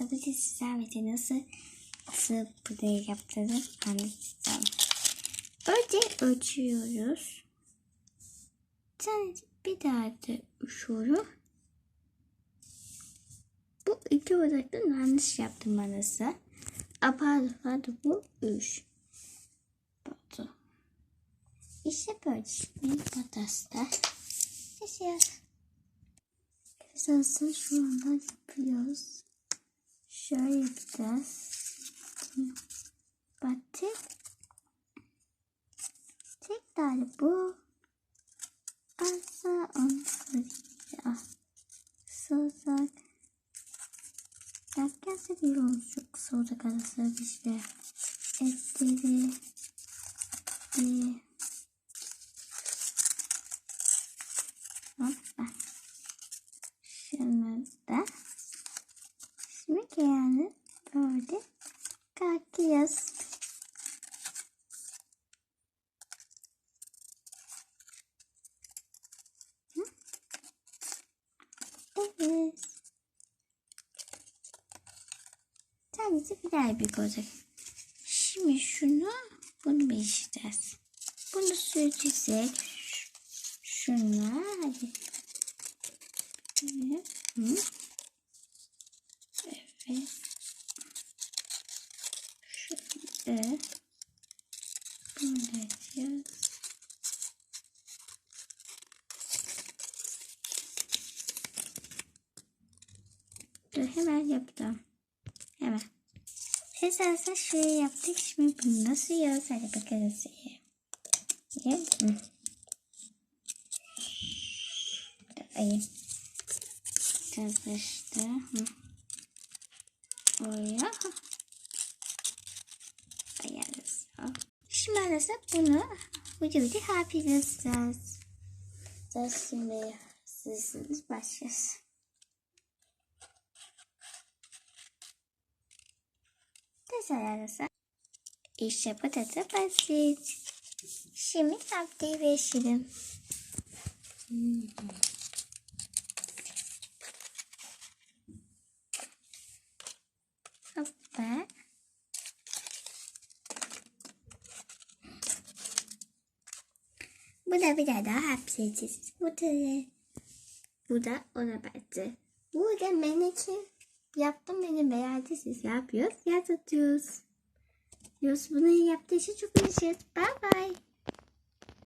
Arkadaşlar bu sizlerle nasıl nasıl puding yaptığını anlatacağım. Önce ölçüyoruz. Sen bir da ölçüyorum. Bu iki olaraktan yanlış yaptım manası. A pardon, pardon bu üç. Pardon. İşte böyle benim patasta. Yaşıyor. Esasında şu anda yapıyoruz. Şöyle yapacağız. Batık. Tekrar bu. Asa onu saracağız. Sozak. Herkese bir olacak. Sozak arası şey. Etleri. Bir. Hoppa. Şunu da. Şimdi yani böyle. Hı? Evet. Sadece birer bir olacak. Şimdi şunu bunu beşeceğiz. Bunu süreceğiz. Şunu hadi. Hı. Evet. Şöyle. Böyle yapacağız. Dur hemen yaptım. Hemen. Esasında şöyle yaptık. Şimdi bunu nasıl yiyoruz? Hadi bakalım. Yiyelim. Hı. Ay. Çalıştı. Oraya. Şimdi arası bunu vücudu yapacağız. Şimdi sizsiniz başlıyoruz. Mesela arası. İşte patates basit. Şimdi tatlıyı beşelim. Hmm. Hoppa. Bu da bir daha hapsedeceğiz. Bu da bu da ona bence. Bu da meneki yaptım benim beğendi siz yapıyoruz. Yaz. Yunus bunu yaptığı için çok teşekkür Bye bye.